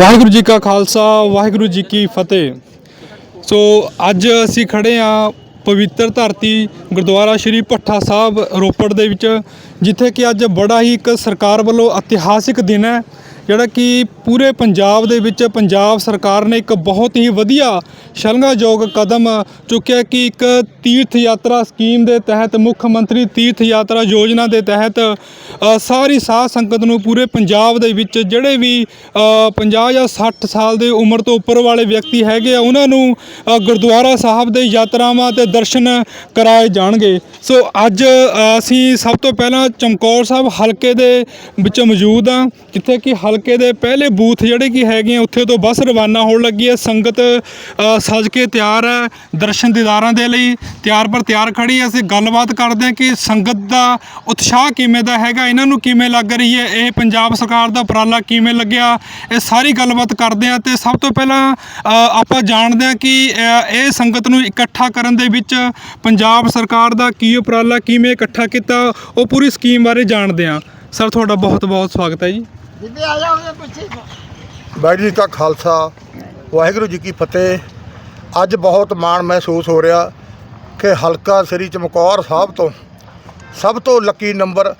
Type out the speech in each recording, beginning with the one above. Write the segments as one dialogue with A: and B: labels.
A: ਵਾਹਿਗੁਰੂ ਜੀ ਕਾ ਖਾਲਸਾ, ਵਾਹਿਗੁਰੂ ਜੀ ਕੀ ਫਤਿਹ। ਸੋ ਅੱਜ ਅਸੀਂ ਖੜੇ ਆ ਪਵਿੱਤਰ ਧਰਤੀ ਗੁਰਦੁਆਰਾ ਸ਼੍ਰੀ ਭੱਠਾ ਸਾਹਿਬ ਰੋਪੜ ਦੇ ਵਿੱਚ, ਜਿੱਥੇ ਕਿ ਅੱਜ ਬੜਾ ਹੀ ਇੱਕ ਸਰਕਾਰ ਵੱਲੋਂ ਇਤਿਹਾਸਿਕ ਦਿਨ ਹੈ। ਜਿਹੜਾ ਕਿ ਪੂਰੇ ਪੰਜਾਬ ਦੇ ਵਿੱਚ ਪੰਜਾਬ ਸਰਕਾਰ ਨੇ ਇੱਕ ਬਹੁਤ ਹੀ ਵਧੀਆ ਸ਼ਲਾਘਾਯੋਗ ਕਦਮ ਚੁੱਕਿਆ ਕਿ ਇੱਕ ਤੀਰਥ ਯਾਤਰਾ ਸਕੀਮ ਦੇ ਤਹਿਤ ਮੁੱਖ ਮੰਤਰੀ ਤੀਰਥ ਯਾਤਰਾ ਯੋਜਨਾ ਦੇ ਤਹਿਤ ਸਾਰੀ ਸਾਧ ਸੰਗਤ ਨੂੰ ਪੂਰੇ ਪੰਜਾਬ ਦੇ ਵਿੱਚ ਜਿਹੜੇ ਵੀ ਅ, 50 ਜਾਂ 60 ਸਾਲ ਦੇ ਉਮਰ ਤੋਂ ਉੱਪਰ ਵਾਲੇ ਵਿਅਕਤੀ ਹੈਗੇ ਆ ਉਹਨਾਂ ਨੂੰ ਗੁਰਦੁਆਰਾ ਸਾਹਿਬ ਦੇ ਯਾਤਰਾਵਾਂ ਤੇ ਦਰਸ਼ਨ ਕਰਾਏ ਜਾਣਗੇ। ਸੋ ਅੱਜ ਅਸੀਂ ਸਭ ਤੋਂ ਪਹਿਲਾਂ ਚਮਕੌਰ ਸਾਹਿਬ ਹਲਕੇ ਦੇ ਵਿੱਚ ਮੌਜੂਦ ਆ ਜਿੱਥੇ ਕਿ ਹਲਕੇ ਦੇ ਪਹਿਲੇ ਬੂਥ ਜਿਹੜੇ ਕਿ ਹੈਗੇ ਆ, ਉੱਥੇ ਤੋਂ ਬੱਸ ਰਵਾਨਾ ਹੋਣ ਲੱਗੀ ਹੈ। ਸੰਗਤ ਸਜ ਕੇ ਤਿਆਰ ਹੈ ਦਰਸ਼ਨ ਦੀਦਾਰਾਂ ਦੇ ਲਈ। ਤਿਆਰ ਪਰ ਤਿਆਰ ਖੜੀ ਹੈ। ਅਸੀਂ ਗੱਲਬਾਤ ਕਰਦੇ ਹਾਂ ਕਿ ਸੰਗਤ ਦਾ ਉਤਸ਼ਾਹ ਕਿਵੇਂ ਦਾ ਹੈਗਾ, ਇਹਨਾਂ ਨੂੰ ਕਿਵੇਂ ਲੱਗ ਰਹੀ ਹੈ? ਇਹ ਪੰਜਾਬ ਸਰਕਾਰ ਦਾ ਉਪਰਾਲਾ ਕਿਵੇਂ ਲੱਗਿਆ? ਇਹ ਸਾਰੀ ਗੱਲਬਾਤ ਕਰਦੇ ਹਾਂ ਤੇ ਸਭ ਤੋਂ ਪਹਿਲਾਂ ਆਪਾਂ ਜਾਣਦੇ ਹਾਂ ਕਿ ਇਹ ਸੰਗਤ ਨੂੰ ਇਕੱਠਾ ਕਰਨ ਦੇ ਵਿੱਚ ਪੰਜਾਬ ਸਰਕਾਰ ਦਾ ਕੀ ਉਪਰਾਲਾ, ਕਿਵੇਂ ਇਕੱਠਾ ਕੀਤਾ, ਉਹ ਪੂਰੀ ਸਕੀਮ ਬਾਰੇ ਜਾਣਦੇ ਹਾਂ। ਸਰ, ਤੁਹਾਡਾ ਬਹੁਤ ਬਹੁਤ ਸਵਾਗਤ ਹੈ ਜੀ।
B: ਬੀਬੀ ਆ ਜਾਓਗੇ ਪਿੱਛੇ
C: ਵਾਹਿਗੁਰੂ ਜੀ ਕਾ ਖਾਲਸਾ, ਵਾਹਿਗੁਰੂ ਜੀ ਕੀ ਫਤਿਹ। ਅੱਜ ਬਹੁਤ ਮਾਣ ਮਹਿਸੂਸ ਹੋ ਰਿਹਾ ਕਿ ਹਲਕਾ ਸ੍ਰੀ ਚਮਕੌਰ ਸਾਹਿਬ ਤੋਂ ਸਭ ਤੋਂ lucky number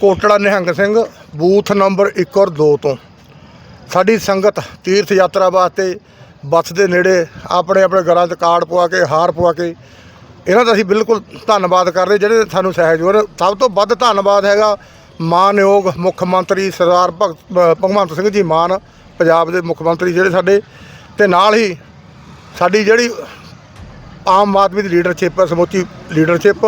C: Kotra Nihang Singh booth number 1 ਔਰ 2 ਤੋਂ। ਸਾਡੀ ਸੰਗਤ ਤੀਰਥ ਯਾਤਰਾ ਵਾਸਤੇ ਬੱਸ ਦੇ ਨੇੜੇ ਆਪਣੇ ਆਪਣੇ ਘਰਾਂ 'ਚ ਕਾਰਡ ਪਵਾ ਕੇ, ਹਾਰ ਪਵਾ ਕੇ, ਇਹਨਾਂ ਦਾ ਅਸੀਂ ਬਿਲਕੁਲ ਧੰਨਵਾਦ ਕਰਦੇ ਜਿਹੜੇ ਸਾਨੂੰ ਸਹਿਯੋਗ, ਸਭ ਤੋਂ ਵੱਧ ਧੰਨਵਾਦ ਹੈਗਾ ਮਾਨਯੋਗ ਮੁੱਖ ਮੰਤਰੀ ਸਰਦਾਰ ਭਗਤ ਭਗਵੰਤ ਸਿੰਘ ਜੀ ਮਾਨ, ਪੰਜਾਬ ਦੇ ਮੁੱਖ ਮੰਤਰੀ ਜਿਹੜੇ ਸਾਡੇ, ਤੇ ਨਾਲ ਹੀ ਸਾਡੀ ਜਿਹੜੀ ਆਮ ਆਦਮੀ ਦੀ ਲੀਡਰਸ਼ਿਪ ਹੈ ਸਮੁੱਚੀ ਲੀਡਰਸ਼ਿਪ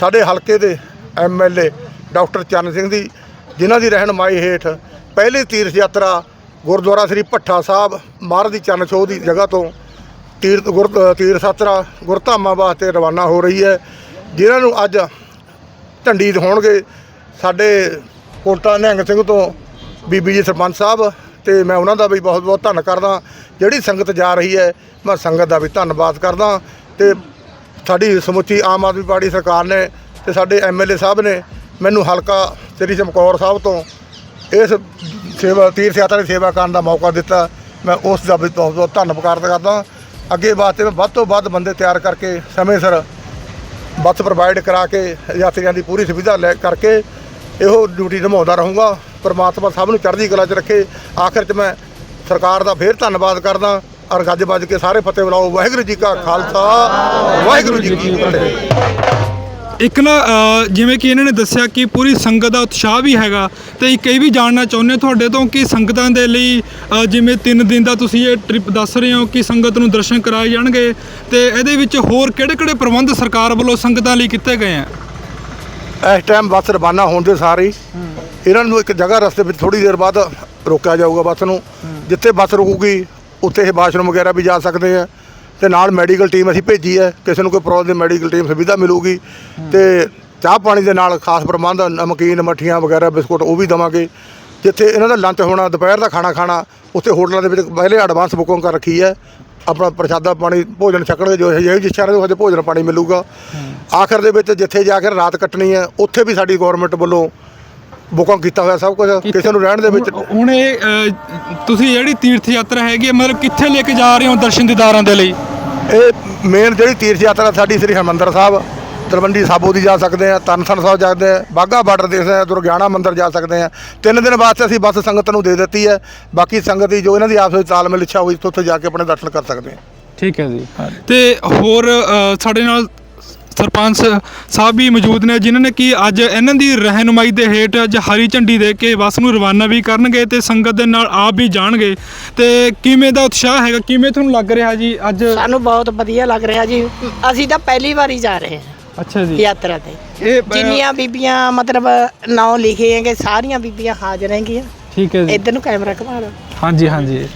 C: ਸਾਡੇ ਹਲਕੇ ਦੇ ਐਮਐਲਏ ਡਾਕਟਰ ਚਰਨ ਸਿੰਘ ਦੀ ਜਿਨ੍ਹਾਂ ਦੀ ਰਹਿਨਮਾਈ ਹੇਠ ਪਹਿਲੀ ਤੀਰਥ ਯਾਤਰਾ ਗੁਰਦੁਆਰਾ ਸ੍ਰੀ ਭੱਠਾ ਸਾਹਿਬ, ਮਹਾਰਾਜ ਦੀ ਚਰਨ ਛੋਹ ਦੀ ਜਗ੍ਹਾ ਤੋਂ ਤੀਰਥ ਗੁਰ, ਤੀਰਥ ਯਾਤਰਾ ਗੁਰਧਾਮਾਂ ਵਾਸਤੇ ਰਵਾਨਾ ਹੋ ਰਹੀ ਹੈ, ਜਿਨ੍ਹਾਂ ਨੂੰ ਅੱਜ ਝੰਡੀ ਹੋਣਗੇ। ਸਾਡੇ ਕੋਟਾ ਨਿਹੰਗ ਸਿੰਘ ਤੋਂ ਬੀਬੀ ਜੀ ਸਰਪੰਚ ਸਾਹਿਬ ਤੇ ਮੈਂ ਉਹਨਾਂ ਦਾ ਵੀ ਬਹੁਤ ਬਹੁਤ ਧੰਨ ਕਰਦਾ, ਜਿਹੜੀ ਸੰਗਤ ਜਾ ਰਹੀ ਹੈ, ਮੈਂ ਸੰਗਤ ਦਾ ਵੀ ਧੰਨਵਾਦ ਕਰਦਾ ਤੇ ਸਾਡੀ ਸਮੁੱਚੀ ਆਮ ਆਦਮੀ ਪਾਰਟੀ ਸਰਕਾਰ ਨੇ ਤੇ ਸਾਡੇ ਐਮਐਲਏ ਸਾਹਿਬ ਨੇ ਮੈਨੂੰ ਹਲਕਾ ਸ੍ਰੀ ਚਮਕੌਰ ਸਾਹਿਬ ਤੋਂ ਇਸ ਸੇਵਾ, ਤੀਰਥ ਯਾਤਰਾ ਦੀ ਸੇਵਾ ਕਰਨ ਦਾ ਮੌਕਾ ਦਿੱਤਾ। ਮੈਂ ਉਸ ਦਾ ਵੀ ਬਹੁਤ ਬਹੁਤ ਧੰਨਵਾਦ ਕਰਦਾ। ਅੱਗੇ ਵਾਸਤੇ ਮੈਂ ਵੱਧ ਤੋਂ ਵੱਧ ਬੰਦੇ ਤਿਆਰ ਕਰਕੇ ਸਮੇਂ ਸਿਰ ਬੱਸ ਪ੍ਰੋਵਾਈਡ ਕਰਾ ਕੇ ਯਾਤਰੀਆਂ ਦੀ ਪੂਰੀ ਸੁਵਿਧਾ ਲੈ ਕਰਕੇ ਇਹੋ ਡਿਊਟੀ ਨਿਭਾਉਂਦਾ ਰਹੂੰਗਾ। ਪਰਮਾਤਮਾ ਸਭ ਨੂੰ ਚੜ੍ਹਦੀ ਕਲਾ 'ਚ ਰੱਖੇ। ਆਖਿਰ 'ਚ ਮੈਂ ਸਰਕਾਰ ਦਾ ਫੇਰ ਧੰਨਵਾਦ ਕਰਦਾ। ਔਰ ਗੱਜ ਵੱਜ ਕੇ ਸਾਰੇ ਫਤਿਹ ਬੁਲਾਓ। ਵਾਹਿਗੁਰੂ ਜੀ ਕਾ ਖਾਲਸਾ। ਵਾਹਿਗੁਰੂ ਜੀ ਕੀ ਫਤਿਹ।
A: ਇੱਕ ਨਾ ਜਿਵੇਂ ਕਿ ਇਹਨਾਂ ਨੇ ਦੱਸਿਆ ਕਿ ਪੂਰੀ ਸੰਗਤ ਦਾ ਉਤਸ਼ਾਹ ਵੀ ਹੈਗਾ। ਤੇ ਇੱਕ ਇਹ ਵੀ ਜਾਣਨਾ ਚਾਹੁੰਦੇ ਤੁਹਾਡੇ ਤੋਂ ਕਿ ਸੰਗਤਾਂ ਦੇ ਲਈ ਜਿਵੇਂ 3 ਦਿਨ ਦਾ ਤੁਸੀਂ ਇਹ ਟ੍ਰਿਪ ਦੱਸ ਰਹੇ ਹੋ ਕਿ ਸੰਗਤ ਨੂੰ ਦਰਸ਼ਨ ਕਰਾਏ ਜਾਣਗੇ। ਤੇ ਇਹਦੇ ਵਿੱਚ ਹੋਰ ਕਿਹੜੇ-ਕਿਹੜੇ ਪ੍ਰਬੰਧ ਸਰਕਾਰ ਵੱਲੋਂ ਸੰਗਤਾਂ ਲਈ ਕੀਤੇ ਗਏ ਆ?
C: ਇਸ ਟਾਈਮ ਬੱਸ ਰਵਾਨਾ ਹੋਣ ਦੇ ਸਾਰੇ ਹੀ ਇਹਨਾਂ ਨੂੰ ਇੱਕ ਜਗ੍ਹਾ ਰਸਤੇ ਵਿੱਚ ਥੋੜੀ ਦੇਰ ਬਾਅਦ ਰੋਕਿਆ ਜਾਊਗਾ ਬੱਸ ਨੂੰ, ਜਿੱਥੇ ਬੱਸ ਰੁਕੂਗੀ, ਉੱਥੇ ਇਹ ਵਾਸ਼ਰੂਮ ਵਗੈਰਾ ਵੀ ਜਾ ਸਕਦੇ ਆ ਤੇ ਨਾਲ ਮੈਡੀਕਲ ਟੀਮ ਅਸੀਂ ਭੇਜੀ ਹੈ, ਕਿਸੇ ਨੂੰ ਕੋਈ ਪ੍ਰੋਬਲਮ ਮੈਡੀਕਲ ਟੀਮ ਸੁਵਿਧਾ ਮਿਲੂਗੀ ਤੇ ਚਾਹ ਪਾਣੀ ਦੇ ਨਾਲ ਖਾਸ ਪ੍ਰਬੰਧ, ਨਮਕੀਨ, ਮੱਠੀਆਂ ਵਗੈਰਾ, ਬਿਸਕੁਟ ਉਹ ਵੀ ਦਵਾਂਗੇ। ਜਿੱਥੇ ਇਹਨਾਂ ਦਾ ਲੰਚ ਹੋਣਾ, ਦੁਪਹਿਰ ਦਾ ਖਾਣਾ ਖਾਣਾ, ਉੱਥੇ ਹੋਟਲਾਂ ਦੇ ਵਿੱਚ ਪਹਿਲੇ ਐਡਵਾਂਸ ਬੁਕਿੰਗ ਕਰ ਰੱਖੀ ਹੈ। ਆਪਣਾ ਪ੍ਰਸ਼ਾਦਾ ਪਾਣੀ ਭੋਜਨ ਛਕਣਗੇ ਜੋ ਜਿਹੇ ਜਿਸ ਸ਼ਹਿਰ ਦੇ ਹਜੇ ਭੋਜਨ ਪਾਣੀ ਮਿਲੂਗਾ। ਆਖਰ ਦੇ ਵਿੱਚ ਜਿੱਥੇ ਜਾ ਕੇ ਰਾਤ ਕੱਟਣੀ ਹੈ ਉੱਥੇ ਵੀ ਸਾਡੀ ਗਵਰਨਮੈਂਟ ਵੱਲੋਂ ਬੁਕਿੰਗ ਕੀਤਾ ਹੋਇਆ ਸਭ ਕੁਝ ਕਿਸੇ ਨੂੰ ਰਹਿਣ ਦੇ ਵਿੱਚ
A: ਹੁਣ- ਇਹ ਤੁਸੀਂ ਜਿਹੜੀ ਤੀਰਥ ਯਾਤਰਾ ਹੈਗੀ ਹੈ, ਮਤਲਬ ਕਿੱਥੇ ਲੈ ਕੇ ਜਾ ਰਹੇ ਹੋ ਦਰਸ਼ਨ ਦੀਦਾਰਾਂ ਦੇ ਲਈ?
C: ਇਹ ਮੇਨ ਜਿਹੜੀ ਤੀਰਥ ਯਾਤਰਾ ਸਾਡੀ ਸ੍ਰੀ ਹਰਿਮੰਦਰ ਸਾਹਿਬ। ਤਲਵੰਡੀ ਸਾਬੋ ਦੀ ਜਾ ਸਕਦੇ ਆ ਤਨਸਨ ਸਾਹਿਬ ਜਾ ਸਕਦੇ ਆ ਬਾਗਾ ਬਾਰਡਰ ਦੇਖ ਸਕਦੇ ਆ ਦੁਰਗਿਆਣਾ ਮੰਦਿਰ ਜਾ ਸਕਦੇ ਆ ਤਿੰਨ ਦਿਨ ਵਾਸਤੇ ਅਸੀਂ ਬੱਸ ਸੰਗਤ ਨੂੰ ਦੇ ਦਿੱਤੀ ਹੈ। ਬਾਕੀ ਸੰਗਤ ਦੀ ਜੋ ਇਹਨਾਂ ਦੀ ਆਪਸ ਵਿੱਚ ਤਾਲਮੇਲ ਇੱਛਾ ਹੋਈ ਉੱਥੇ ਜਾ ਕੇ ਆਪਣੇ ਦਰਸ਼ਨ ਕਰ ਸਕਦੇ ਆ
A: ਠੀਕ ਹੈ ਜੀ। ਤੇ ਹੋਰ ਅ, ਸਾਡੇ ਨਾਲ ਸਰਪੰਚ ਸਾਹਿਬ ਵੀ ਮੌਜੂਦ ਨੇ ਜਿਨ੍ਹਾਂ ਨੇ ਕਿ ਅੱਜ ਇਹਨਾਂ ਦੀ ਰਹਿਨੁਮਾਈ ਦੇ ਹੇਠ ਅੱਜ ਹਰੀ ਝੰਡੀ ਦੇ ਕੇ ਬੱਸ ਨੂੰ ਰਵਾਨਾ ਵੀ ਕਰਨਗੇ ਤੇ ਸੰਗਤ ਦੇ ਨਾਲ ਆਪ ਵੀ ਜਾਣਗੇ। ਤੇ ਕਿਵੇਂ ਦਾ ਉਤਸ਼ਾਹ ਹੈਗਾ? ਕਿਵੇਂ ਤੁਹਾਨੂੰ ਲੱਗ ਰਿਹਾ ਜੀ ਅੱਜ?
B: ਸਾਨੂੰ ਬਹੁਤ ਵਧੀਆ ਲੱਗ ਰਿਹਾ ਜੀ। ਅਸੀਂ ਤਾਂ ਪਹਿਲੀ ਵਾਰੀ ਜਾ ਰਹੇ ਹਾਂ।
A: ਅੱਛਾ ਜੀ।
B: ਯਾਤਰਾ ਤੇ।
A: ਇਹ
B: ਜਿੰਨੀਆਂ ਬੀਬੀਆਂ ਮਤਲਬ ਨਾਂ ਲਿਖੇ ਹੈਗੇ ਸਾਰੀਆਂ ਬੀਬੀਆਂ ਹਾਜ਼ਰ ਹੈਗੀਆਂ।
A: ਠੀਕ ਹੈ ਜੀ।
B: ਇੱਧਰ ਨੂੰ ਕੈਮਰਾ ਘੁਮਾ ਲਓ।
A: ਹਾਂਜੀ ਹਾਂਜੀ।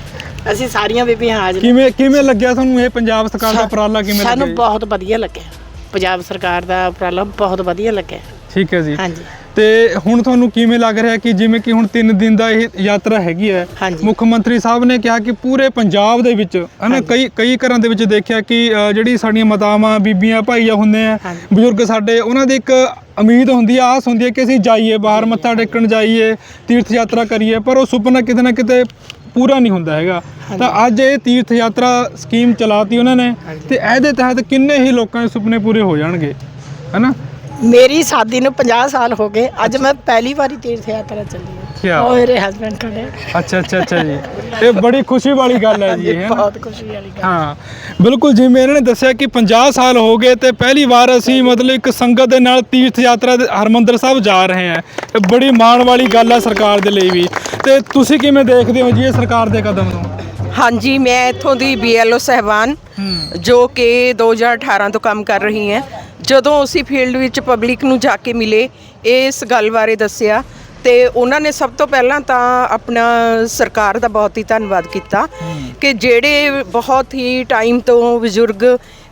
B: ਅਸੀਂ ਸਾਰੀਆਂ ਬੀਬੀਆਂ ਹਾਜ਼ਰ
A: ਕਿਵੇਂ ਕਿਵੇਂ ਲੱਗਿਆ ਤੁਹਾਨੂੰ ਇਹ ਪੰਜਾਬ ਸਰਕਾਰ ਦਾ ਉਪਰਾਲਾ? ਕਿਵੇਂ
B: ਸਾਨੂੰ
A: ਲੱਗਿਆ
B: ਬਹੁਤ ਵਧੀਆ ਲੱਗਿਆ। ਪੰਜਾਬ ਸਰਕਾਰ ਦਾ ਉਪਰਾਲਾ ਬਹੁਤ ਵਧੀਆ ਲੱਗਿਆ।
A: ਠੀਕ ਹੈ ਜੀ।
B: ਹਾਂਜੀ।
A: ਤੇ ਹੁਣ ਤੁਹਾਨੂੰ ਕਿਵੇਂ ਲੱਗ ਰਿਹਾ ਕਿ ਜਿਵੇਂ ਕਿ ਹੁਣ 3 ਦਿਨ ਦਾ ਇਹ ਯਾਤਰਾ ਹੈਗੀ ਹੈ। ਮੁੱਖ ਮੰਤਰੀ ਸਾਹਿਬ ਨੇ ਕਿਹਾ ਕਿ ਪੂਰੇ ਪੰਜਾਬ ਦੇ ਵਿੱਚ ਹਨਾ ਕਈ ਕਈ ਘਰਾਂ ਦੇ ਵਿੱਚ ਦੇਖਿਆ ਕਿ ਜਿਹੜੀ ਸਾਡੀਆਂ ਮਾਤਾਵਾਂ ਬੀਬੀਆਂ ਭਾਈਆਂ ਹੁੰਦੇ ਆ। ਬਜ਼ੁਰਗ ਸਾਡੇ ਉਹਨਾਂ ਦੀ ਇੱਕ ਉਮੀਦ ਹੁੰਦੀ ਆ ਆਸ ਹੁੰਦੀ ਹੈ ਕਿ ਅਸੀਂ ਜਾਈਏ ਬਾਹਰ ਮੱਥਾ ਟੇਕਣ ਜਾਈਏ ਤੀਰਥ ਯਾਤਰਾ ਕਰੀਏ ਪਰ ਉਹ ਸੁਪਨਾ ਕਿਤੇ ਨਾ ਕਿਤੇ ਪੂਰਾ ਨਹੀਂ ਹੁੰਦਾ ਹੈਗਾ। ਤਾਂ ਅੱਜ ਇਹ ਤੀਰਥ ਯਾਤਰਾ ਸਕੀਮ ਚਲਾਤੀ ਉਹਨਾਂ ਨੇ ਤੇ ਇਹਦੇ ਤਹਿਤ ਕਿੰਨੇ ਹੀ ਲੋਕਾਂ ਦੇ ਸੁਪਨੇ ਪੂਰੇ ਹੋ ਜਾਣਗੇ ਹੈਨਾ?
B: ਮੇਰੀ ਸ਼ਾਦੀ ਨੂੰ 50 ਸਾਲ ਹੋ ਗਏ। ਅੱਜ ਮੈਂ ਪਹਿਲੀ ਵਾਰੀ ਤੀਰਥ ਯਾਤਰਾ ਚੱਲੀ ਹਾਂ।
A: ਕਿਆ?
B: ਉਹ ਮੇਰੇ ਹਸਬੰਡ ਖੜੇ
A: ਅੱਛਾ ਅੱਛਾ ਅੱਛਾ ਜੀ। ਇਹ ਬੜੀ ਖੁਸ਼ੀ ਵਾਲੀ ਗੱਲ ਹੈ ਜੀ ਇਹ?
B: ਬਹੁਤ ਖੁਸ਼ੀ ਵਾਲੀ ਗੱਲ
A: ਹਾਂ। ਬਿਲਕੁਲ ਜਿਵੇਂ ਇਹਨਾਂ ਨੇ ਦੱਸਿਆ ਕਿ 50 ਸਾਲ ਹੋ ਗਏ ਤੇ ਪਹਿਲੀ ਵਾਰ ਅਸੀਂ ਮਤਲਬ ਇੱਕ ਸੰਗਤ ਦੇ ਨਾਲ ਤੀਰਥ ਯਾਤਰਾ ਦੇ ਹਰਮੰਦਰ ਸਾਹਿਬ ਜਾ ਰਹੇ ਹਾਂ। ਇਹ ਬੜੀ ਮਾਣ ਵਾਲੀ ਗੱਲ ਹੈ ਸਰਕਾਰ ਦੇ ਲਈ ਵੀ। ਤੇ ਤੁਸੀਂ ਕਿਵੇਂ ਦੇਖਦੇ ਹੋ ਜੀ ਇਹ ਸਰਕਾਰ ਦੇ ਕਦਮ ਨੂੰ?
D: ਹਾਂਜੀ ਮੈਂ ਇੱਥੋਂ ਦੀ ਬੀਐਲਓ ਸਹਿਬਾਨ ਜੋ ਕਿ 2018 ਤੋਂ ਕੰਮ ਕਰ ਰਹੀ ਹਾਂ। ਜਦੋਂ ਅਸੀਂ ਫੀਲਡ ਵਿੱਚ ਪਬਲਿਕ ਨੂੰ ਜਾ ਕੇ ਮਿਲੇ ਇਸ ਗੱਲ ਬਾਰੇ ਦੱਸਿਆ ਤੇ ਉਹਨਾਂ ਨੇ ਸਭ ਤੋਂ ਪਹਿਲਾਂ ਤਾਂ ਆਪਣਾ ਸਰਕਾਰ ਦਾ ਬਹੁਤ ਹੀ ਧੰਨਵਾਦ ਕੀਤਾ ਕਿ ਜਿਹੜੇ ਬਹੁਤ ਹੀ ਟਾਈਮ ਤੋਂ ਬਜ਼ੁਰਗ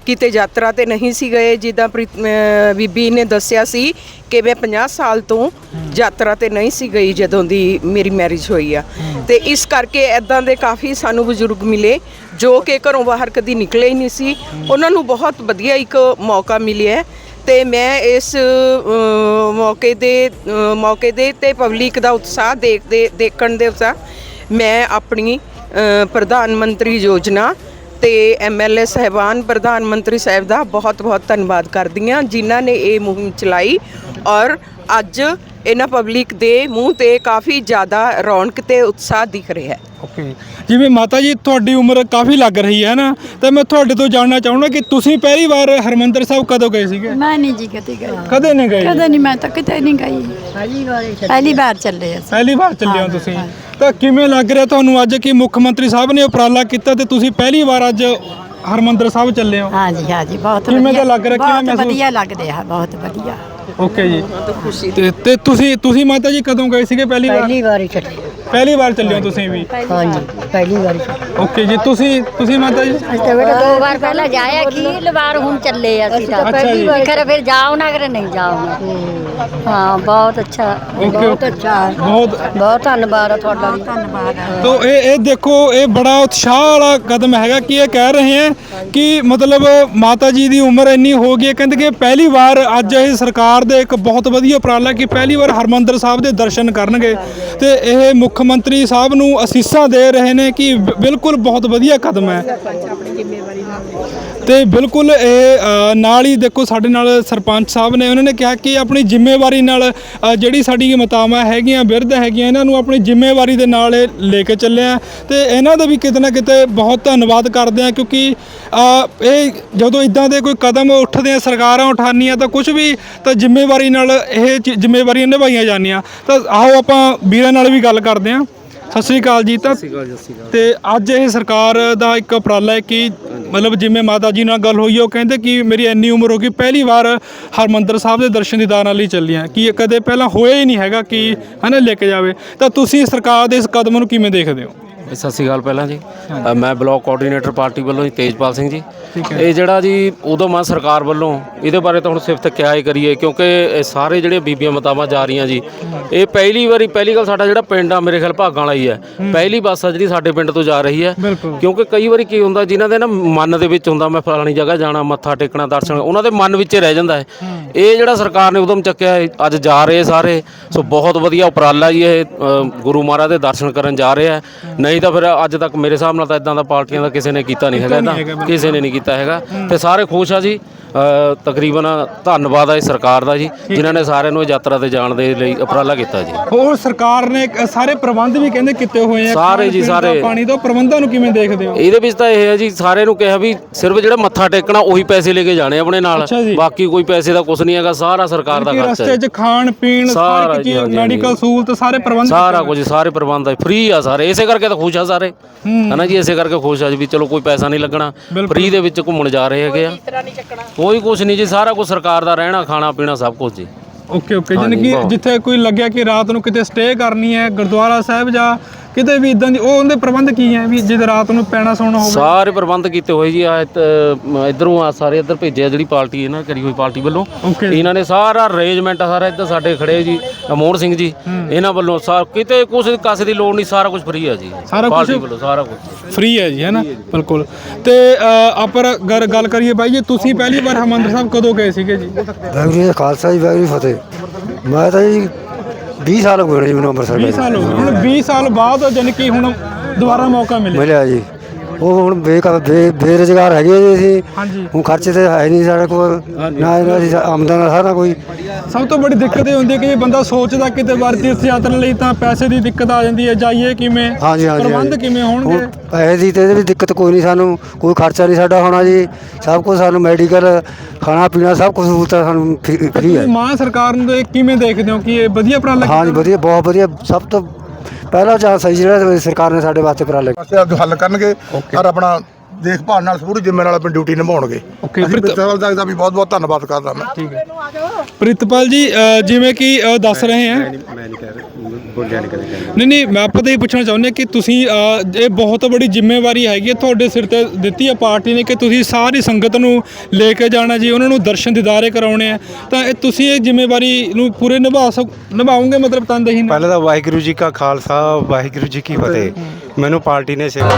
D: ਕਿਤੇ ਯਾਤਰਾ ਤੇ ਨਹੀਂ ਸੀ ਗਏ ਜਿੱਦਾਂ ਪ੍ਰੀਤ- ਅਹ ਬੀਬੀ ਨੇ ਦੱਸਿਆ ਸੀ ਕਿ ਮੈਂ 50 ਸਾਲ ਤੋਂ ਯਾਤਰਾ ਤੇ ਨਹੀਂ ਸੀ ਗਈ ਜਦੋਂ ਦੀ ਮੇਰੀ ਮੈਰਿਜ ਹੋਈ ਆ। ਤੇ ਇਸ ਕਰਕੇ ਐਦਾਂ ਦੇ ਕਾਫੀ ਸਾਨੂੰ ਬਜ਼ੁਰਗ ਮਿਲੇ ਜੋ ਕਿ ਘਰੋਂ ਬਾਹਰ ਕਦੀ ਨਿਕਲੇ ਹੀ ਨਹੀਂ ਸੀ। ਉਹਨਾਂ ਨੂੰ ਬਹੁਤ ਵਧੀਆ ਇੱਕ ਮੌਕਾ ਮਿਲਿਆ। ਹੈ ਤੇ ਮੈਂ ਇਸ ਅ, ਮੌਕੇ ਦੇ ਅ, ਮੌਕੇ ਦੇ ਤੇ ਪਬਲਿਕ ਦਾ ਉਤਸ਼ਾਹ ਦੇਖਦੇ ਦੇਖਣ ਦੇ ਉਤਸ਼ਾਹ ਮੈਂ ਆਪਣੀ ਅ, ਪ੍ਰਧਾਨ ਮੰਤਰੀ ਯੋਜਨਾ ਤੇ ਐਮਐਲਏ ਸਹਿਬਾਨ ਪ੍ਰਧਾਨ ਮੰਤਰੀ ਸਾਹਿਬ ਦਾ ਬਹੁਤ ਬਹੁਤ ਧੰਨਵਾਦ ਕਰਦੀ ਹਾਂ, ਜਿਨ੍ਹਾਂ ਨੇ ਇਹ ਮੁਹਿੰਮ ਚਲਾਈ ਔਰ ਅੱਜ ਇਹਨਾਂ ਪਬਲਿਕ ਦੇ ਮੂੰਹ ਤੇ ਕਾਫੀ ਜ਼ਿਆਦਾ ਰੌਣਕ ਤੇ ਉਤਸ਼ਾਹ ਦਿਖ ਰਿਹਾ ਹੈ।
A: ਓਕੇ ਜਿਵੇਂ ਮਾਤਾ ਜੀ ਤੁਹਾਡੀ ਉਮਰ ਕਾਫੀ ਲੱਗ ਰਹੀ ਹੈ ਨਾ ਤਾਂ ਮੈਂ ਤੁਹਾਡੇ ਤੋਂ ਜਾਣਨਾ ਚਾਹੁੰਦਾ ਕਿ ਤੁਸੀਂ ਪਹਿਲੀ ਵਾਰ ਹਰਮੰਦਰ ਸਾਹਿਬ ਕਦੋਂ ਗਏ ਸੀਗੇ?
E: ਮੈਂ ਨਹੀਂ ਜੀ ਕਦੇ ਗਈ।
A: ਕਦੇ ਨਹੀਂ ਗਏ?
E: ਕਦੇ ਨਹੀਂ ਮੈਂ ਤਾਂ ਕਿਤੇ ਨਹੀਂ ਗਈ। ਪਹਿਲੀ ਵਾਰ ਪਹਿਲੀ ਵਾਰ ਚੱਲੇ ਅਸੀਂ
A: ਪਹਿਲੀ ਵਾਰ ਚੱਲੇ ਹੋ ਤੁਸੀਂ? ਤਾਂ ਕਿਵੇਂ ਲੱਗ ਰਿਹਾ ਤੁਹਾਨੂੰ ਅੱਜ ਕਿ ਮੁੱਖ ਮੰਤਰੀ ਸਾਹਿਬ ਨੇ ਉਪਰਾਲਾ ਕੀਤਾ ਤੇ ਤੁਸੀਂ ਪਹਿਲੀ ਵਾਰ ਅੱਜ ਹਰਮੰਦਰ ਸਾਹਿਬ ਚੱਲੇ ਹੋ?
E: ਹਾਂਜੀ ਹਾਂਜੀ ਬਹੁਤ
A: ਕਿਵੇਂ ਦਾ ਲੱਗ ਰਿਹਾ? ਕਿਵੇਂ
E: ਬਹੁਤ
A: ਮਹਿਸੂਸ?
E: ਵਧੀਆ ਲੱਗ ਰਿਹਾ ਬਹੁਤ ਵਧੀਆ।
A: ਓਕੇ ਜੀ। ਤੇ ਤੇ ਤੁਸੀਂ ਤੁਸੀਂ ਮਾਤਾ ਜੀ ਕਦੋਂ ਗਏ ਸੀਗੇ ਪਹਿਲੀ ਵਾਰ?
F: ਪਹਿਲੀ ਵਾਰੀ ਚੱਲੇ
A: ਪਹਿਲੀ ਵਾਰ ਚੱਲੇ ਹੋ ਤੁਸੀਂ ਵੀ?
F: ਹਾਂਜੀ ਪਹਿਲੀ ਵਾਰੀ।
A: ਓਕੇ ਜੀ ਤੁਸੀਂ ਤੁਸੀਂ ਮਾਤਾ ਜੀ?
F: ਅਸੀਂ ਬੇਟਾ ਦੋ ਵਾਰ ਪਹਿਲਾਂ ਜਾਇਆ ਕੀ ਵਾਰ ਹੁਣ ਚੱਲੇ ਅਸੀਂ ਤਾਂ।
A: ਅੱਛਾ ਜੀ।
F: ਫਿਰ ਫਿਰ ਜਾਓ ਨਾ ਕਰ ਨਹੀਂ ਜਾਓ ਨਾ। ਹਾਂ। ਬਹੁਤ ਅੱਛਾ।
A: ਓਕੇ
F: ਬਹੁਤ ਅੱਛਾ।
A: ਬਹੁਤ
F: ਬਹੁਤ ਧੰਨਵਾਦ ਆ ਤੁਹਾਡਾ ਵੀ। ਧੰਨਵਾਦ
A: ਤੋ ਇਹ ਇਹ ਦੇਖੋ ਇਹ ਬੜਾ ਉਤਸ਼ਾਹ ਵਾਲਾ ਕਦਮ ਹੈਗਾ ਕਿ ਇਹ ਕਹਿ ਰਹੇ ਹੈ ਕਿ ਮਤਲਬ ਮਾਤਾ ਜੀ ਦੀ ਉਮਰ ਇੰਨੀ ਹੋ ਗਈ ਹੈ। ਕਹਿੰਦੇ ਕਿ ਪਹਿਲੀ ਵਾਰ ਅੱਜ ਇਹ ਸਰਕਾਰ ਦੇ ਇੱਕ ਬਹੁਤ ਵਧੀਆ ਉਪਰਾਲਾ ਕਿ ਪਹਿਲੀ ਵਾਰ ਹਰਮੰਦਰ ਸਾਹਿਬ ਦੇ ਦਰਸ਼ਨ ਕਰਨਗੇ। ਤੇ ਇਹ ਮੁੱਖ ਮੁੱਖ ਮੰਤਰੀ ਸਾਹਿਬ ਨੂੰ ਅਸੀਸਾਂ ਦੇ ਰਹੇ ਨੇ ਕਿ ਬਿਲਕੁਲ ਬਹੁਤ ਵਧੀਆ ਕਦਮ ਹੈ। ਤੇ ਬਿਲਕੁਲ ਇਹ ਨਾਲ ਹੀ ਦੇਖੋ ਸਾਡੇ ਨਾਲ ਸਰਪੰਚ ਸਾਹਿਬ ਨੇ, ਉਹਨਾਂ ਨੇ ਕਿਹਾ ਕਿ ਆਪਣੀ ਜ਼ਿੰਮੇਵਾਰੀ ਨਾਲ ਜਿਹੜੀ ਸਾਡੀ ਮਾਤਾਵਾਂ ਹੈਗੀਆਂ ਵਿਰਧ ਹੈਗੀਆਂ, ਇਹਨਾਂ ਨੂੰ ਆਪਣੀ ਜ਼ਿੰਮੇਵਾਰੀ ਦੇ ਨਾਲ ਇਹ ਲੈ ਕੇ ਚੱਲੇ ਆ। ਤੇ ਇਹਨਾਂ ਦਾ ਵੀ ਕਿਤੇ ਨਾ ਕਿਤੇ ਬਹੁਤ ਧੰਨਵਾਦ ਕਰਦੇ ਆ ਕਿਉਂਕਿ ਇਹ ਜਦੋਂ ਇਦਾਂ ਦੇ ਕੋਈ ਕਦਮ ਉੱਠਦੇ ਆ, ਸਰਕਾਰਾਂ ਉਠਾਉਂਦੀਆਂ, ਤਾਂ ਕੁਝ ਵੀ, ਤਾਂ ਜ਼ਿੰਮੇਵਾਰੀ ਨਾਲ ਇਹ ਚੀ- ਜ਼ਿੰਮੇਵਾਰੀਆਂ ਨਿਭਾਈਆਂ ਜਾਂਦੀਆਂ। ਤਾਂ ਆਓ ਆਪਾਂ ਵੀਰਾਂ ਨਾਲ ਵੀ ਗੱਲ ਕਰਦੇ ਆ ਸਤਿ ਸ੍ਰੀ ਅਕਾਲ ਜੀ ਤਾਂ ਤੇ ਅੱਜ ਇਹ ਸਰਕਾਰ ਦਾ ਇੱਕ ਉਪਰਾਲਾ ਹੈ ਕਿ ਮਤਲਬ ਜਿਵੇਂ ਮਾਤਾ ਜੀ ਨਾਲ ਗੱਲ ਹੋਈ ਉਹ ਕਹਿੰਦੇ ਕਿ ਮੇਰੀ ਇੰਨੀ ਉਮਰ ਹੋ ਗਈ ਪਹਿਲੀ ਵਾਰ ਹਰਮੰਦਰ ਸਾਹਿਬ ਦੇ ਦਰਸ਼ਨ ਦੀਦਾਰਾਂ ਲਈ ਚੱਲੀਆਂ ਕਿ ਇਹ ਕਦੇ ਪਹਿਲਾਂ ਹੋਇਆ ਹੀ ਨਹੀਂ ਹੈਗਾ ਕਿ ਹਨਾ ਲੈ ਕੇ ਜਾਵੇ। ਤਾਂ ਤੁਸੀਂ ਸਰਕਾਰ ਦੇ ਇਸ ਕਦਮ ਨੂੰ ਕਿਵੇਂ ਦੇਖਦੇ ਹੋ?
G: ਸਤਿ ਸ਼੍ਰੀ ਅਕਾਲ ਪਹਿਲਾਂ ਜੀ। ਅ, ਮੈਂ ਬਲਾਕ ਕੋਆਰਡੀਨੇਟਰ ਪਾਰਟੀ ਵੱਲੋਂ ਜੀ ਤੇਜਪਾਲ ਸਿੰਘ ਜੀ। ਇਹ ਜਿਹੜਾ ਜੀ ਉਦੋਂ ਮੈਂ ਸਰਕਾਰ ਵੱਲੋਂ ਇਹਦੇ ਬਾਰੇ ਤਾਂ ਹੁਣ ਸਿਫਤ ਕਿਆ ਹੀ ਕਰੀਏ ਕਿਉਂਕਿ ਇਹ ਸਾਰੇ ਜਿਹੜੇ ਬੀਬੀਆਂ ਮਤਾਵਾਂ ਜਾ ਰਹੀਆਂ ਜੀ ਇਹ ਪਹਿਲੀ ਵਾਰੀ ਪਹਿਲੀ ਗੱਲ ਸਾਡਾ ਜਿਹੜਾ ਪਿੰਡ ਆ ਮੇਰੇ ਖਿਆਲ ਭਾਗਾਂ ਵਾਲਾ ਹੀ ਹੈ। ਪਹਿਲੀ ਬੱਸ ਆ ਜਿਹੜੀ ਸਾਡੇ ਪਿੰਡ ਤੋਂ ਜਾ ਰਹੀ ਹੈ।
A: ਬਿਲਕੁਲ।
G: ਕਿਉਂਕਿ ਕਈ ਵਾਰੀ ਕੀ ਹੁੰਦਾ ਜਿਨ੍ਹਾਂ ਦੇ ਨਾ ਮਨ ਦੇ ਵਿੱਚ ਹੁੰਦਾ ਮੈਂ ਫਲਾਣੀ ਜਗ੍ਹਾ ਜਾਣਾ ਮੱਥਾ ਟੇਕਣਾ ਦਰਸ਼ਨ ਉਹਨਾਂ ਦੇ ਮਨ ਵਿੱਚ ਹੀ ਰਹਿ ਜਾਂਦਾ ਹੈ। ਇਹ ਜਿਹੜਾ ਸਰਕਾਰ ਨੇ ਉਦਮ ਚੱਕਿਆ ਹੈ, ਅੱਜ ਜਾ ਰਹੇ ਸਾਰੇ। ਸੋ ਬਹੁਤ ਵਧੀਆ ਉਪਰਾਲਾ ਜੀ ਇਹ ਅ, ਗੁਰੂ ਮਹਾਰਾਜ ਦੇ ਦਰਸ਼ਨ ਕਰਨ ਜਾ ਰਹੇ ਆ ਨਹੀਂ ਤਾਂ ਫਿਰ ਅੱਜ ਤੱਕ ਮੇਰੇ ਹਿਸਾਬ ਨਾਲ ਤਾਂ ਇਦਾਂ ਦਾ ਪਾਰਟੀਆਂ ਦਾ ਕਿਸੇ ਨੇ ਕੀਤਾ ਨਹੀਂ ਹੈਗਾ ਇਦਾਂ ਕਿਸੇ ਨੇ ਨਹੀਂ ਕੀਤਾ ਹੈਗਾ। ਤੇ ਸਾਰੇ ਖੁਸ਼ ਆ ਜੀ। ਤਕਰੀਬਨ ਧੰਨਵਾਦ ਆ ਸਰਕਾਰ ਦਾ ਜੀ ਜਿਨ੍ਹਾਂ ਨੇ ਸਾਰਿਆਂ ਨੂੰ ਯਾਤਰਾ ਤੇ ਜਾਣ ਦੇ ਲਈ ਉਪਰਾਲਾ ਕੀਤਾ ਜੀ।
A: ਹੋਰ ਸਰਕਾਰ ਨੇ ਸਾਰੇ ਪ੍ਰਬੰਧ ਵੀ ਕਹਿੰਦੇ ਕੀਤੇ ਹੋਏ ਆ।
G: ਸਾਰੇ ਜੀ, ਸਾਰੇ।
A: ਪਾਣੀ ਦਾ ਪ੍ਰਬੰਧਾਂ ਨੂੰ ਕਿਵੇਂ ਦੇਖਦੇ ਹੋ?
G: ਇਹਦੇ ਵਿੱਚ ਤਾਂ ਇਹ ਹੈ ਜੀ ਸਾਰਿਆਂ ਨੂੰ ਕਿਹਾ ਵੀ ਸਿਰਫ ਜਿਹੜਾ ਮੱਥਾ ਟੇਕਣਾ ਉਹੀ ਪੈਸੇ ਲੈ ਕੇ ਜਾਣੇ ਆਪਣੇ ਨਾਲ। ਬਾਕੀ ਕੋਈ ਪੈਸੇ ਦਾ ਕੁਝ ਨਹੀਂ ਹੈਗਾ ਸਾਰਾ ਸਰਕਾਰ ਦਾ ਖਰਚਾ
A: ਰਸਤੇ 'ਚ ਖਾਣ ਪੀਣ
G: ਸਾਰਾ
A: ਸਾਰੀ ਮੈਡੀਕਲ। ਸਹੂਲਤ ਸਾਰੇ ਪ੍ਰਬੰਧ
G: ਸਾਰਾ ਕੁਝ ਸਾਰੇ ਪ੍ਰਬੰਧ ਹੈ ਫ੍ਰੀ ਆ ਸਾਰੇ। ਇਸੇ ਕਰਕੇ ਤਾਂ ਖੁਸ਼ ਆ ਸਾਰੇ। ਹਨਾ ਜੀ ਇਸੇ ਕਰਕੇ ਖੁਸ਼ ਆ ਜੀ ਵੀ ਚਲੋ ਕੋਈ ਪੈਸਾ ਨਹੀਂ ਲੱਗਣਾ। ਫ੍ਰੀ ਦੇ ਵਿੱਚ ਘੁੰਮਣ ਜਾ ਰਹੇ ਹੈਗੇ ਆ। ਕੋਈ ਕੁਝ ਨਹੀਂ ਜੀ ਸਾਰਾ ਕੁਝ ਸਰਕਾਰ ਦਾ ਰਹਿਣਾ ਖਾਣਾ ਪੀਣਾ ਸਭ ਕੁਝ ਜੀ।
A: Okay okay. ਜਾਨੀ ਕਿ। ਜਿੱਥੇ ਕੋਈ ਲੱਗਿਆ ਕਿ ਰਾਤ ਨੂੰ ਕਿਤੇ ਸਟੇ ਕਰਨੀ ਹੈ ਗੁਰਦੁਆਰਾ ਸਾਹਿਬ ਜਾਂ ਕਿਤੇ ਵੀ ਇਦਾਂ ਦੀ ਉਹ ਉਹਦੇ ਪ੍ਰਬੰਧ ਕੀ ਹੈ ਵੀ ਜਿਹਦੇ ਰਾਤ ਨੂੰ ਪੈਣਾ ਸੌਣਾ ਹੋਵੇ?
G: ਸਾਰੇ ਪ੍ਰਬੰਧ ਕੀਤੇ ਹੋਏ ਜੀ ਆ ਇਧਰੋਂ ਆ ਸਾਰੇ ਇੱਧਰ ਭੇਜਿਆ ਜਿਹੜੀ ਪਾਰਟੀ ਇਹਨਾਂ ਨੇ ਕਰੀ ਹੋਈ ਪਾਰਟੀ ਵੱਲੋਂ। ਇਹਨਾਂ ਨੇ ਸਾਰਾ ਅਰੇਂਜਮੈਂਟ ਸਾਰਾ ਇੱਧਰ ਸਾਡੇ ਖੜੇ ਜੀ ਅਮੋਹਨ ਸਿੰਘ ਜੀ। ਇਹਨਾਂ ਵੱਲੋਂ ਸਾ ਕਿਤੇ ਕੁਛ ਕਾਸੇ ਦੀ ਲੋੜ ਨਹੀਂ ਸਾਰਾ ਕੁਝ ਫ੍ਰੀ ਆ ਜੀ।
A: ਸਾਰਾ
G: ਪਾਰਟੀ ਵੱਲੋਂ ਸਾਰਾ ਕੁਝ
A: ਫ੍ਰੀ ਹੈ ਜੀ ਹੈ ਨਾ ਬਿਲਕੁਲ। ਤੇ ਅ, ਆਪਾਂ ਗੱਲ ਗੱਲ ਕਰੀਏ ਬਾਈ ਜੀ ਤੁਸੀਂ ਪਹਿਲੀ ਵਾਰ ਹਰਮੰਦਰ ਸਾਹਿਬ ਕਦੋਂ ਗਏ ਸੀਗੇ ਜੀ?
H: ਵਾਹਿਗੁਰੂ ਜੀ ਖਾਲਸਾ ਜੀ ਵਾਹਿਗੁਰੂ ਜੀ ਫਤਿਹ। ਮੈਂ ਤਾਂ ਜੀ 20 ਸਾਲ ਹੋ ਗਏ ਨੇ ਜੀ ਮੈਨੂੰ ਅੰਮ੍ਰਿਤਸਰ
A: 20
H: ਗਏ
A: ਸਾਲ ਹੋ ਗਏ। ਹੁਣ 20 ਸਾਲ ਬਾਅਦ ਜਾਨੀ ਕਿ ਹੁਣ ਦੁਬਾਰਾ ਮੌਕਾ ਮਿਲਿਆ।
H: ਮਿਲਿਆ ਜੀ। ਉਹ ਹੁਣ ਬੇਕਾਰ ਬੇ ਬੇਰੁਜ਼ਗਾਰ ਹੈਗੇ ਜੀ ਅਸੀਂ।
A: ਹਾਂਜੀ।
H: ਹੁਣ ਖਰਚੇ ਤੇ ਹੈ ਨਹੀਂ ਸਾਡੇ ਕੋਲ। ਨਾ ਇਹਨਾਂ ਦੀ ਆਮਦਨ ਸਾਰਾ ਕੋਈ।
A: ਸਭ ਤੋਂ ਵੱਡੀ ਦਿੱਕਤ ਇਹ ਹੁੰਦੀ ਹੈ ਕਿ ਜੇ ਬੰਦਾ ਸੋਚਦਾ ਕਿਤੇ ਵਾਰ ਤੀਰਥ ਯਾਤਰਾ ਲਈ ਤਾਂ ਪੈਸੇ ਦੀ ਦਿੱਕਤ ਆ ਜਾਂਦੀ ਹੈ। ਜਾਈਏ ਕਿਵੇਂ?
H: ਹਾਂਜੀ ਹਾਂਜੀ
A: ਪ੍ਰਬੰਧ
H: ਹਾਂਜੀ।
A: ਕਿਵੇਂ
H: ਹੁਣ
A: ਹੋਣਗੇ
H: ਪੈਸੇ ਦੀ ਤੇ ਇਹਦੇ ਵੀ ਦਿੱਕਤ ਕੋਈ ਨਹੀਂ ਸਾਨੂੰ। ਕੋਈ ਖਰਚਾ ਨਹੀਂ ਸਾਡਾ ਹੋਣਾ ਜੀ। ਸਭ ਕੁਝ ਸਾਨੂੰ ਮੈਡੀਕਲ ਖਾਣਾ ਪੀਣਾ ਸਭ ਕੁਝ ਸਹੂਲਤਾਂ ਸਾਨੂੰ ਫ੍ਰੀ ਹੈ।
A: ਮਾਂ ਸਰਕਾਰ ਨੂੰ ਇਹ ਕਿਵੇਂ ਦੇਖਦੇ ਹੋ ਕਿ ਇਹ ਵਧੀਆ ਉਪਰਾਲਾ
H: ਹਾਂਜੀ ਵਧੀਆ ਬਹੁਤ ਵਧੀਆ। ਸਭ ਤੋਂ ਪਹਿਲਾ ਚਾਂਸ ਹੈ ਜਿਹੜਾ ਸਰਕਾਰ ਨੇ ਸਾਡੇ ਵਾਸਤੇ ਕਰਾ ਲਿਆ।
C: ਪਾਸੇ ਆਪਦੇ ਹੱਲ ਕਰਨਗੇ ਔਰ ਆਪਣਾ ਦੇਖਭਾਲ ਨਾਲ ਪੂਰੀ ਜ਼ਿੰਮੇ ਨਾਲ ਆਪਣੀ ਡਿਊਟੀ ਨਿਭਾਉਣਗੇ।
A: Okay,
C: ਅਸੀਂ ਦਾ ਵੀ ਬਹੁਤ ਬਹੁਤ ਧੰਨਵਾਦ ਕਰਦਾ ਮੈਂ।
A: ਠੀਕ ਹੈ। ਪ੍ਰਿਤਪਾਲ ਜੀ ਅ, ਜਿਵੇਂ ਕਿ ਅ, ਦੱਸ ਰਹੇ ਹਾਂ। ਨਹੀਂ ਨਹੀਂ ਮੈਂ ਆਪਾਂ ਤਾਂ ਇਹ ਪੁੱਛਣਾ ਚਾਹੁੰਦੇ ਕਿ ਤੁਸੀਂ ਇਹ ਬਹੁਤ ਬੜੀ ਜ਼ਿੰਮੇਵਾਰੀ ਹੈਗੀ ਹੈ ਤੁਹਾਡੇ ਸਿਰ ਤੇ ਦਿੱਤੀ ਹੈ ਪਾਰਟੀ ਨੇ ਕਿ ਤੁਸੀਂ ਸਾਰੀ ਸੰਗਤ ਨੂੰ ਲੈ ਕੇ ਜਾਣਾ ਜੀ ਉਹਨਾਂ ਨੂੰ ਦਰਸ਼ਨ ਦਿਦਾਰੇ ਕਰਾਉਣੇ ਆ। ਤਾਂ ਇਹ ਤੁਸੀਂ ਇਹ ਜ਼ਿੰਮੇਵਾਰੀ ਨੂੰ ਪੂਰੇ ਨਿਭਾ ਸਕ ਨਿਭਾਓਗੇ ਮਤਲਬ ਤਨਦੇਹੀ ਨਾਲ?
I: ਪਹਿਲਾਂ ਤਾਂ ਵਾਹਿਗੁਰੂ ਜੀ ਕਾ ਖਾਲਸਾ ਵਾਹਿਗੁਰੂ ਜੀ ਕੀ ਫਤਿਹ। ਮੈਨੂੰ ਪਾਰਟੀ ਨੇ ਸੇਵਾ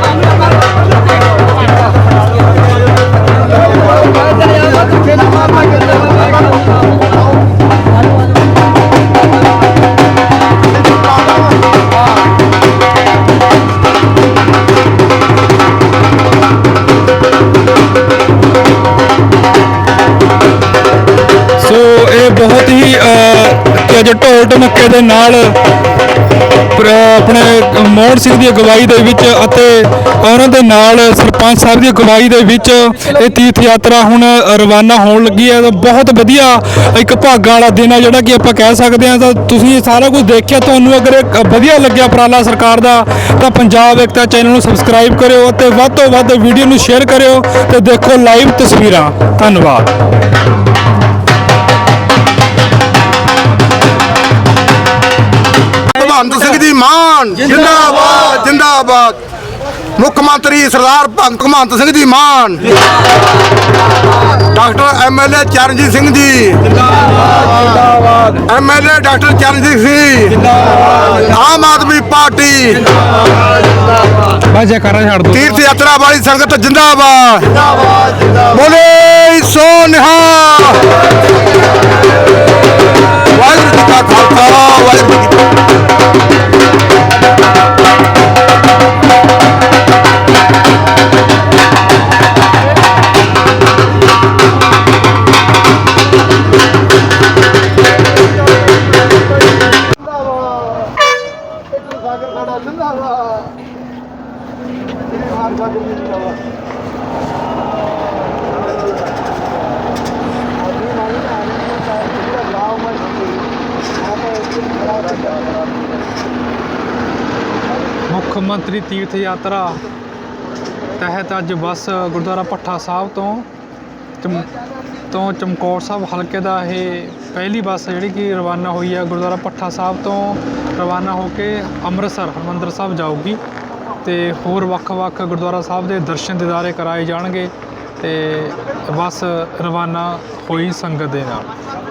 A: ਕਿ ਅੱਜ ਦੇ ਨਾਲ ਆਪਣੇ ਮੋਹਨ ਸਿੰਘ ਦੀ ਅਗਵਾਈ ਦੇ ਵਿੱਚ ਅਤੇ ਉਹਨਾਂ ਦੇ ਨਾਲ ਸਰਪੰਚ ਸਾਹਿਬ ਦੀ ਅਗਵਾਈ ਦੇ ਵਿੱਚ ਇਹ ਤੀਰਥ ਯਾਤਰਾ ਹੁਣ ਰਵਾਨਾ ਹੋਣ ਲੱਗੀ ਹੈ। ਬਹੁਤ ਵਧੀਆ ਇੱਕ ਭਾਗਾਂ ਵਾਲਾ ਦਿਨ ਹੈ ਜਿਹੜਾ ਕਿ ਆਪਾਂ ਕਹਿ ਸਕਦੇ ਹਾਂ ਤਾਂ ਤੁਸੀਂ ਇਹ ਸਾਰਾ ਕੁਝ ਦੇਖਿਆ। ਤੁਹਾਨੂੰ ਅਗਰ ਇਹ ਵਧੀਆ ਲੱਗਿਆ ਉਪਰਾਲਾ ਸਰਕਾਰ ਦਾ, ਤਾਂ ਪੰਜਾਬ ਏਕਤਾ ਚੈਨਲ ਨੂੰ ਸਬਸਕ੍ਰਾਈਬ ਕਰਿਓ ਅਤੇ ਵੱਧ ਤੋਂ ਵੱਧ ਵੀਡੀਓ ਨੂੰ ਸ਼ੇਅਰ ਕਰਿਓ ਤੇ ਦੇਖੋ ਲਾਈਵ ਤਸਵੀਰਾਂ। ਧੰਨਵਾਦ।
C: ਭਗਵੰਤ ਸਿੰਘ ਜੀ ਮਾਨ। ਜਿੰਦਾਬਾਦ। ਜਿੰਦਾਬਾਦ ਮੁੱਖ ਮੰਤਰੀ ਸਰਦਾਰ ਭਗਵੰਤ ਸਿੰਘ ਜੀ ਮਾਨ। Doctor MLA Charanjit Singh ji. ਜਿੰਦਾਬਾਦ। MLA doctor Charanjit Singh. ਜਿੰਦਾਬਾਦ। ਆਮ ਆਦਮੀ ਪਾਰਟੀ।
A: ਬਾਜਾ ਕਰਾਂ ਛੱਡ ਦੋ।
C: ਤੀਰਥ ਯਾਤਰਾ ਵਾਲੀ ਸੰਗਤ ਜਿੰਦਾਬਾਦ। ਜਿੰਦਾਬਾਦ ਬੋਲੇ ਸੋ ਨਿਹਾਲ ਵਾਹਿਗੁਰੂ ਜੀ ਕਾ ਖਾਲਸਾ ਵਾਹਿਗੁਰੂ ਜੀ
A: ਮੰਤਰੀ ਤੀਰਥ ਯਾਤਰਾ ਤਹਿਤ ਅੱਜ ਬੱਸ ਗੁਰਦੁਆਰਾ ਭੱਠਾ ਸਾਹਿਬ ਤੋਂ ਚਮ, ਤੋਂ ਚਮਕੌਰ ਸਾਹਿਬ ਹਲਕੇ ਦਾ ਇਹ ਪਹਿਲੀ ਬੱਸ ਜਿਹੜੀ ਕਿ ਰਵਾਨਾ ਹੋਈ ਹੈ ਗੁਰਦੁਆਰਾ ਭੱਠਾ ਸਾਹਿਬ ਤੋਂ ਰਵਾਨਾ ਹੋ ਕੇ ਅੰਮ੍ਰਿਤਸਰ, ਹਰਿਮੰਦਰ ਸਾਹਿਬ ਜਾਊਗੀ ਤੇ ਹੋਰ ਵੱਖ-ਵੱਖ ਗੁਰਦੁਆਰਾ ਸਾਹਿਬ ਦੇ ਦਰਸ਼ਨ ਦਿਦਾਰੇ ਕਰਾਏ ਜਾਣਗੇ ਤੇ ਬੱਸ ਰਵਾਨਾ ਹੋਈ ਸੰਗਤ ਦੇ ਨਾਲ।